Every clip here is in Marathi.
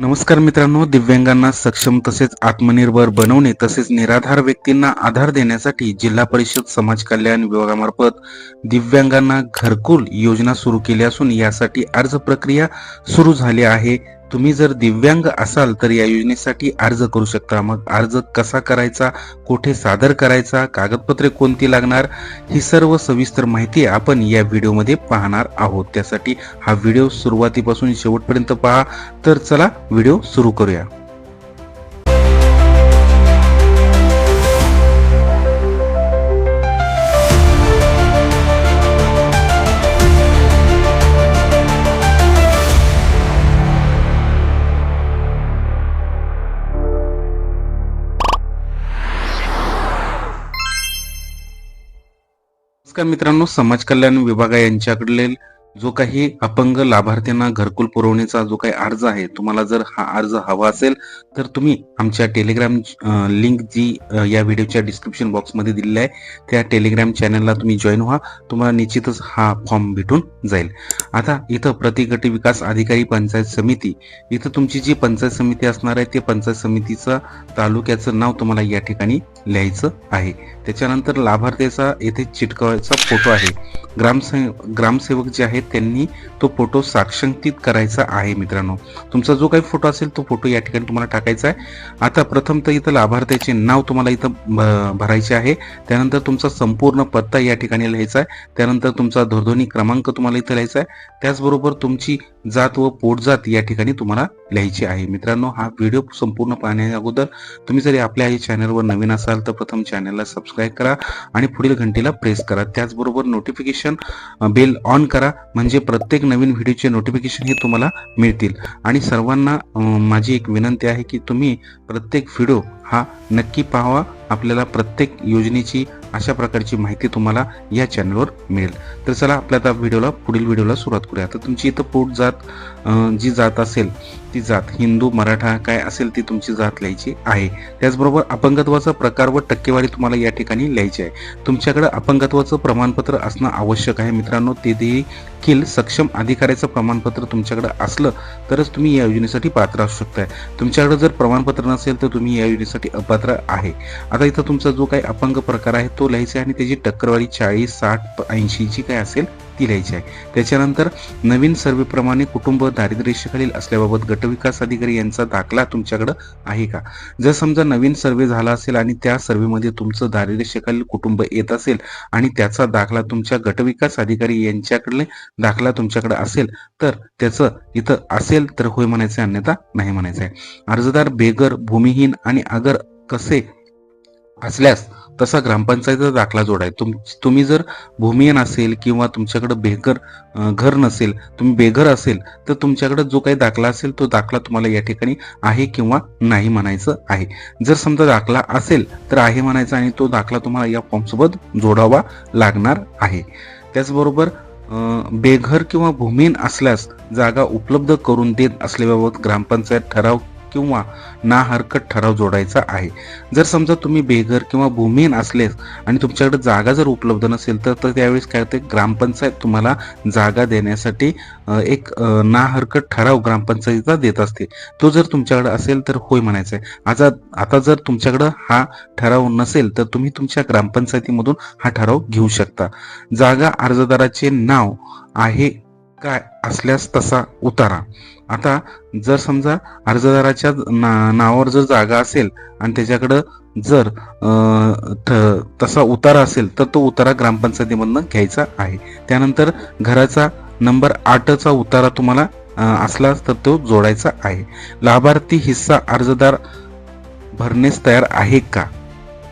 नमस्कार मित्रांनो दिव्यांगांना सक्षम तसेच आत्मनिर्भर बनवणे तसेच निराधार व्यक्तींना आधार देण्यासाठी जिल्हा परिषद समाज कल्याण विभागामार्फत दिव्यांगांना घरकुल योजना सुरू केली असून यासाठी अर्ज प्रक्रिया सुरू झाली आहे. तुम्ही जर दिव्यांग असाल तर या योजनेसाठी अर्ज करू शकता. मग अर्ज कसा करायचा कुठे सादर करायचा कागदपत्रे कोणती लागणार ही सर्व सविस्तर माहिती आपण या व्हिडिओमध्ये पाहणार आहोत. त्यासाठी हा व्हिडिओ सुरुवातीपासून शेवटपर्यंत पहा. तर चला व्हिडिओ सुरू करूया. नमस्कार मित्रांनो समाज कल्याण विभागा यांच्याकडले. जो काही अपंग लाभार्थ्यांना घरकुल पुरवण्याचा जो काही अर्ज आहे तुम्हाला जर हा अर्ज हवा असेल तर तुम्ही आमच्या टेलिग्राम लिंक जी या व्हिडिओच्या डिस्क्रिप्शन बॉक्समध्ये दिलेली आहे त्या टेलिग्राम चॅनलला तुम्ही जॉईन व्हा. तुम्हाला निश्चितच हा फॉर्म भेटून जाईल. आता इथं प्रतिगट विकास अधिकारी पंचायत समिती. इथं तुमची जी पंचायत समिती असणार आहे ते पंचायत समितीचं तालुक्याचं नाव तुम्हाला या ठिकाणी लिहायचं आहे. त्याच्यानंतर लाभार्थ्याचा येथे चिटकवायचा फोटो आहे. ग्रामसे ग्रामसेवक जे आहेत त्यांनी तो फोटो साक्षांकित करायचा आहे मित्रांनो. तुमचा जो काही फोटो असेल तो फोटो या ठिकाणी तुम्हाला टाकायचा आहे. आता प्रथम तर इथं लाभार्थ्याचे नाव तुम्हाला इथं भ- भरायचे आहे. त्यानंतर तुमचा संपूर्ण पत्ता या ठिकाणी लिहायचा आहे. त्यानंतर तुमचा दूरध्वनी क्रमांक तुम्हाला इथं लिहायचा आहे. त्याचबरोबर तुमची जात व पोटजात या ठिकाणी तुम्हाला लिहायची आहे. मित्रांनो हा व्हिडिओ संपूर्ण पाहण्या अगोदर तुम्ही जरी आपल्या या चॅनलवर नवीन असाल तर प्रथम चॅनलला सबस्क्राईब करा आणि पुढील घंटीला प्रेस करा. त्याचबरोबर नोटिफिकेशन बेल ऑन करा. म्हणजे प्रत्येक नवीन व्हिडिओचे नोटिफिकेशन हे तुम्हाला मिळतील. आणि सर्वांना माझी एक विनंती आहे की तुम्ही प्रत्येक व्हिडिओ हा नक्की पाहावा. आपल्याला प्रत्येक योजनेची अशा प्रकारची माहिती तुम्हाला या चॅनलवर मिळेल. तर चला आपल्या आता व्हिडिओला पुढील व्हिडिओला सुरुवात करूया. तर तुमची इथं पोट जात जी जात असेल ती जात हिंदू मराठा काय असेल ती तुमची जात लिहायची आहे. त्याचबरोबर अपंगत्वाचा प्रकार व टक्केवारी तुम्हाला या ठिकाणी लिहायची आहे. तुमच्याकडे अपंगत्वाचं प्रमाणपत्र असणं आवश्यक आहे. मित्रांनो ते देखील सक्षम अधिकाऱ्याचं प्रमाणपत्र तुमच्याकडे असलं तरच तुम्ही या योजनेसाठी पात्र असू शकताय. तुमच्याकडे जर प्रमाणपत्र नसेल तर तुम्ही या योजनेसाठी अपात्र आहे. आता इथं तुमचा जो काही अपंग प्रकार आहे तो लिहायचा आणि त्याची टक्करवारी चाळीस साठ ऐंशी जी काय असेल माहिती लिहायची आहे. त्याच्यानंतर नवीन सर्वेप्रमाणे कुटुंब दारिद्र्यरेषेखालील असल्याबाबत गटविकास अधिकारी यांचा दाखला तुमच्याकडे आहे का? जर समजा नवीन सर्वे झाला असेल आणि त्या सर्वेमध्ये तुमचं दारिद्र्यरेषेखालील कुटुंब येत असेल आणि त्याचा दाखला तुमच्या गटविकास अधिकारी यांच्याकडले दाखला तुमच्याकडे असेल तर त्याचं इथं असेल तर होय म्हणायचं अन्यथा नाही म्हणायचं आहे अर्जदार बेगर भूमिहीन आणि अगर कसे असल्यास तसा ग्रामपंचायतीचा दाखला जोडाय तुम तुम्ही जर भूमिहीन असेल किंवा तुमच्याकडे बेघर घर नसेल तुम्ही बेघर असेल तर तुमच्याकडे जो काही दाखला असेल तो दाखला तुम्हाला या ठिकाणी आहे किंवा नाही म्हणायचं आहे. जर समजा दाखला असेल तर आहे म्हणायचं आणि तो दाखला तुम्हाला या फॉर्मसोबत जोडावा लागणार आहे. त्याचबरोबर बेघर किंवा भूमिहीन असल्यास जागा उपलब्ध करून देत असल्याबाबत ग्रामपंचायत ठराव किंवा ना हरकत ठराव जोडायचा आहे. जर समजा तुम्ही बेघर किंवा भूमिहीन असलेस आणि तुमच्याकडे जागा जर उपलब्ध नसेल तर तर त्यावेळेस काय होते? ग्रामपंचायत तुम्हाला जागा देण्यासाठी एक ना हरकत ठराव ग्रामपंचायतीचा देत असते. तो जर तुमच्याकडे असेल तर होय म्हणायचं आहे आता आता जर तुमच्याकडे हा ठराव नसेल तर तुम्ही तुमच्या ग्रामपंचायतीमधून हा ठराव घेऊ शकता. जागा अर्जदाराचे नाव आहे काय असल्यास तसा उतारा. आता जर समजा अर्जदाराच्या ना- नावावर जर जागा असेल आणि त्याच्याकडं जर तसा उतारा असेल तर तो उतारा ग्रामपंचायतीमधनं घ्यायचा आहे. त्यानंतर घराचा नंबर आठचा उतारा तुम्हाला असला तर तो जोडायचा आहे. लाभार्थी हिस्सा अर्जदार भरण्यास तयार आहे का?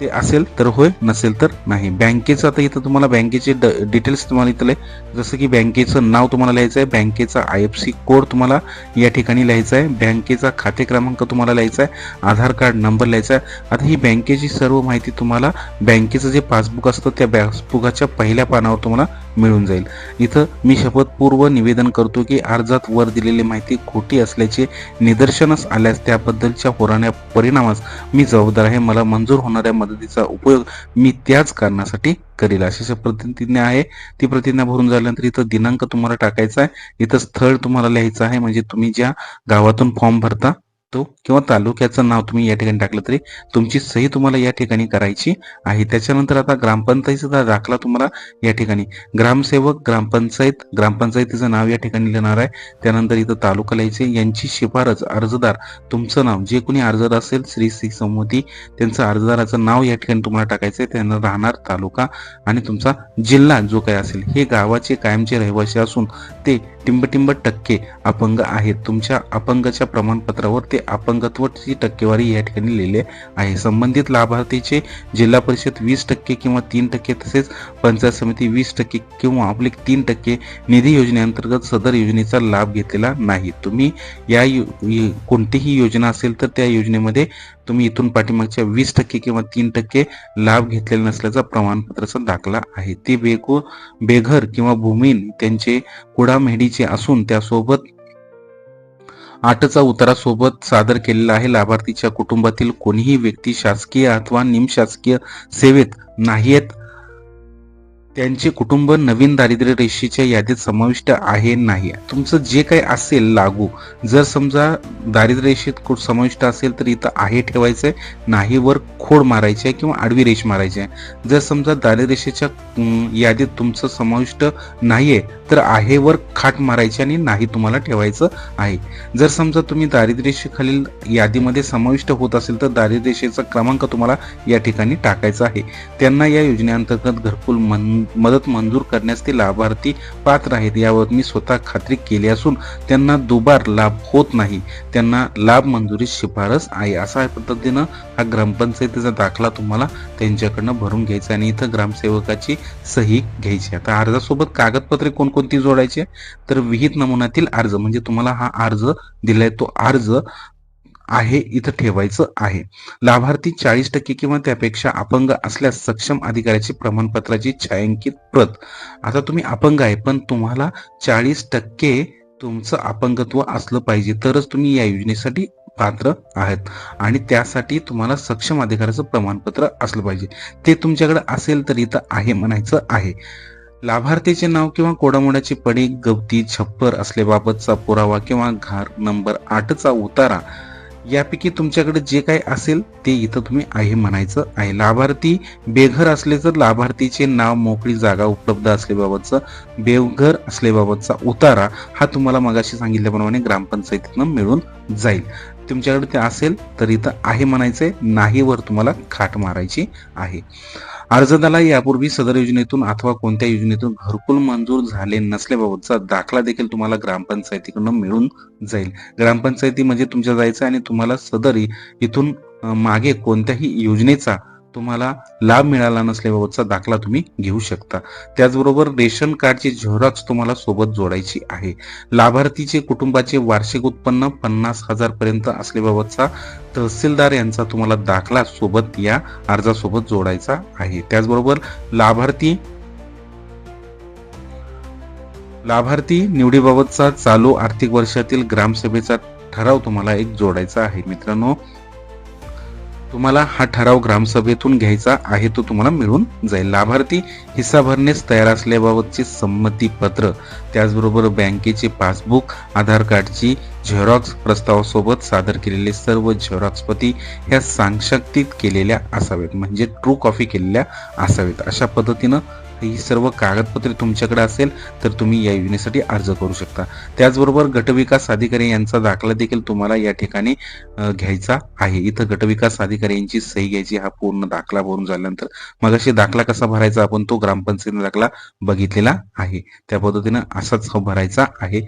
ते असेल तर होय नसेल तर नाही. बँकेचं आता इथं तुम्हाला बँकेचे डिटेल्स तुम्हाला इथले जसं की बँकेचं नाव तुम्हाला लिहायचं आहे बँकेचा आय एफ सी कोड तुम्हाला या ठिकाणी लिहायचा आहे बँकेचा खाते क्रमांक तुम्हाला लिहायचा आहे आधार कार्ड नंबर लिहायचा आहे. आता ही बँकेची सर्व माहिती तुम्हाला बँकेचं जे पासबुक असतं त्या पासबुकाच्या पहिल्या पानावर तुम्हाला मिळून जाईल. इथं मी शपथपूर्व निवेदन करतो की अर्जात वर दिलेली माहिती खोटी असल्याचे निदर्शनास आल्यास त्याबद्दलच्या होणाऱ्या परिणामास मी जबाबदार आहे. मला मंजूर होणाऱ्या मदतीचा उपयोग मी त्याच कारणासाठी करेल. अशी प्रतिज्ञा आहे. ती प्रतिज्ञा भरून झाल्यानंतर इथं दिनांक तुम्हाला टाकायचा आहे. इथं स्थळ तुम्हाला लिहायचं आहे. म्हणजे तुम्ही ज्या गावातून फॉर्म भरता तो किंवा तालुक्याचं नाव तुम्ही या ठिकाणी टाकलं तरी तुमची सही तुम्हाला या ठिकाणी करायची आहे. त्याच्यानंतर आता ग्रामपंचायतीचा दाखला तुम्हाला या ठिकाणी. ग्रामसेवक ग्रामपंचायत ग्रामपंचायतीचं नाव या ठिकाणी लिहिणार आहे. त्यानंतर इथं तालुका लिहायचे. यांची शिफारस अर्जदार तुमचं नाव. जे कोणी अर्जदार असेल श्री श्री संमती त्यांचं अर्जदाराचं नाव या ठिकाणी तुम्हाला टाकायचं आहे त्यांना राहणार तालुका आणि तुमचा जिल्हा जो काही असेल. हे गावाचे कायमचे रहिवासी असून ते टिंबटिंब टक्के अपंग आहेत. तुमच्या अपंगाच्या प्रमाणपत्रावर ते अपंगत्वची टक्केवारी या ठिकाणी लिहिले आहे. संबंधित लाभार्थीचे जिल्हा परिषद वीस टक्के किंवा तीन टक्के तसेच पंचायत समिती वीस टक्के किंवा आपले तीन टक्के निधी योजनेअंतर्गत सदर योजनेचा लाभ घेतलेला नाही. तुम्ही या यो- कोणतीही योजना असेल तर त्या योजनेमध्ये तुम्ही इथून पाठीमागच्या वीस टक्के किंवा तीन टक्के लाभ घेतलेला नसल्याचा प्रमाणपत्राचा दाखला आहे. ते बेको बेघर किंवा भूमीन त्यांचे कुडामेढीचे असून त्यासोबत आठचा उतारा सोबत सादर केलेला आहे. लाभार्थीच्या कुटुंबातील कोणीही व्यक्ती शासकीय अथवा निमशासकीय सेवेत नाहीयेत. त्यांचे कुटुंब नवीन दारिद्र्य रेषेच्या यादीत समाविष्ट आहे नाही. तुमचं जे काही असेल लागू. जर समजा दारिद्र्य रेषेत समाविष्ट असेल तर इथं आहे ठेवायचंय नाही वर खोड मारायची आहे किंवा आडवी रेष मारायची आहे जर समजा दारिद्र्य रेषेच्या यादीत तुमचं समाविष्ट नाहीये तर आहे वर खाट मारायची आणि नाही तुम्हाला ठेवायचं आहे. जर समजा तुम्ही दारिद्र्य रेषेखालील यादीमध्ये समाविष्ट होत असेल तर दारिद्र्य रेषेचा क्रमांक तुम्हाला या ठिकाणी टाकायचा आहे. त्यांना या योजनेअंतर्गत घरकुल मन मदत मंजूर करण्यास ते लाभार्थी पात्र आहेत. यावर मी स्वतः खात्री केली असून त्यांना दुबार लाभ होत नाही. त्यांना लाभ मंजुरी शिफारस आहे. अशा पद्धतीनं हा ग्रामपंचायतीचा दाखला तुम्हाला त्यांच्याकडनं भरून घ्यायचा आणि इथं ग्रामसेवकाची सही घ्यायची. आता अर्जासोबत कागदपत्रे कोणकोणती जोडायची? तर विहित नमुन्यातील अर्ज म्हणजे तुम्हाला हा अर्ज दिलाय तो अर्ज आहे इथं ठेवायचं आहे. लाभार्थी चाळीस टक्के किंवा त्यापेक्षा अपंग असल्यास सक्षम अधिकाऱ्याची प्रमाणपत्राची छायांकित प्रत. आता तुम्ही अपंग आहे पण तुम्हाला चाळीस टक्के तुमचं अपंगत्व असलं पाहिजे तरच तुम्ही या योजनेसाठी पात्र आहेत. आणि त्यासाठी तुम्हाला सक्षम अधिकाऱ्याचं प्रमाणपत्र असलं पाहिजे. ते तुमच्याकडे असेल तर इथं आहे म्हणायचं आहे. लाभार्थीचे नाव किंवा कोडामोडाची पडी गवती छप्पर असल्याबाबतचा पुरावा किंवा घार नंबर आठचा उतारा यापैकी तुमच्याकडे जे काही असेल ते इथं तुम्ही आहे म्हणायचं आहे. लाभार्थी बेघर असले तर लाभार्थीचे नाव मोकळी जागा उपलब्ध असल्याबाबतचं बेघर असल्याबाबतचा उतारा हा तुम्हाला मगाशी सांगितल्याप्रमाणे ग्रामपंचायतीतनं मिळून जाईल. तुमच्याकडे ते असेल तर इथं आहे म्हणायचंय नाही वर तुम्हाला खाट मारायची आहे. अर्जदाला यापूर्वी सदर योजनेतून अथवा कोणत्या योजनेतून घरकुल मंजूर झाले नसल्याबाबतचा दाखला देखील तुम्हाला ग्रामपंचायतीकडून मिळून जाईल. ग्रामपंचायती म्हणजे तुमच्या जायचं आणि तुम्हाला सदर इथून मागे कोणत्याही योजनेचा तुम्हाला लाभ मिळाला नसल्याबाबतचा दाखला तुम्ही घेऊ शकता. त्याचबरोबर रेशन कार्डची झेरॉक्स तुम्हाला सोबत जोडायची आहे. लाभार्थीचे कुटुंबाचे वार्षिक उत्पन्न पन्नास हजार पर्यंत असल्याबाबतचा तहसीलदार यांचा तुम्हाला दाखला सोबत या अर्जासोबत जोडायचा आहे. त्याचबरोबर लाभार्थी लाभार्थी निवडीबाबतचा चालू आर्थिक वर्षातील ग्रामसभेचा ठराव तुम्हाला एक जोडायचा आहे. मित्रांनो तुम्हाला हा ठराव ग्रामसभेतून घ्यायचा आहे तो तुम्हाला मिळून जाईल. लाभार्थी हिस्सा भरण्यास तयार असल्याबाबतचे संमती पत्र त्याचबरोबर बँकेचे पासबुक आधार कार्डची झेरॉक्स प्रस्तावासोबत सादर केलेले सर्व झेरॉक्सपती ह्या सांगशक्तीत केलेल्या असावेत. म्हणजे ट्रू कॉपी केलेल्या असावेत. अशा पद्धतीनं ही सर्व कागदपत्रे तुमच्याकडे असेल तर तुम्ही या योजनेसाठी अर्ज करू शकता. त्याचबरोबर गटविकास अधिकारी यांचा दाखला देखील तुम्हाला या ठिकाणी घ्यायचा आहे. इथं गटविकास अधिकारी यांची सही घ्यायची हा पूर्ण दाखला भरून झाल्यानंतर मग अशी दाखला कसा भरायचा आपण तो ग्रामपंचायतीने दाखला बघितलेला आहे. त्या पद्धतीनं असाच भरायचा आहे.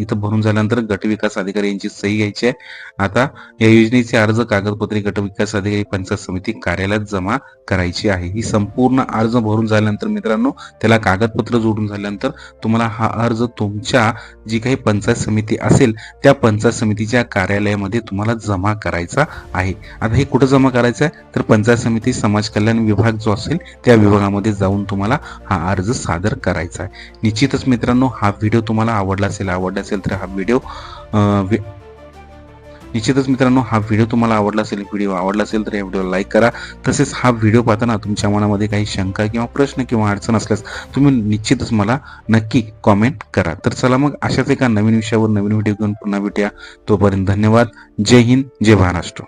इथं भरून झाल्यानंतर गटविकास अधिकारी यांची सही घ्यायची आहे. आता या योजनेचे अर्ज कागदपत्रे गटविकास अधिकारी पंचायत समिती कार्यालयात जमा करायची आहे. ही संपूर्ण अर्ज भरून झाल्यानंतर मित्रांनो त्याला कागदपत्र जोडून झाल्यानंतर तुम्हाला हा अर्ज तुमच्या जी काही पंचायत समिती असेल त्या पंचायत समितीच्या कार्यालयामध्ये तुम्हाला जमा करायचा आहे. आता हे कुठं जमा करायचं आहे? तर पंचायत समिती समाज कल्याण विभाग जो असेल त्या विभागामध्ये जाऊन तुम्हाला हा अर्ज सादर करायचा आहे. निश्चितच मित्रांनो हा व्हिडिओ तुम्हाला आवडला असेल आवडला असेल तर हा व्हिडिओ निश्चितच मित्रांनो हा व्हिडिओ तुम्हाला आवडला असेल व्हिडिओ आवडला असेल तर या व्हिडिओला लाईक करा. तसेच हा व्हिडिओ पाहताना तुमच्या मनामध्ये काही शंका किंवा प्रश्न किंवा अडचण असल्यास तुम्ही निश्चितच मला नक्की कॉमेंट करा. तर चला मग अशाच एका नवीन विषयावर नवीन व्हिडिओ घेऊन पुन्हा भेटूया. तोपर्यंत धन्यवाद. जय हिंद जय महाराष्ट्र.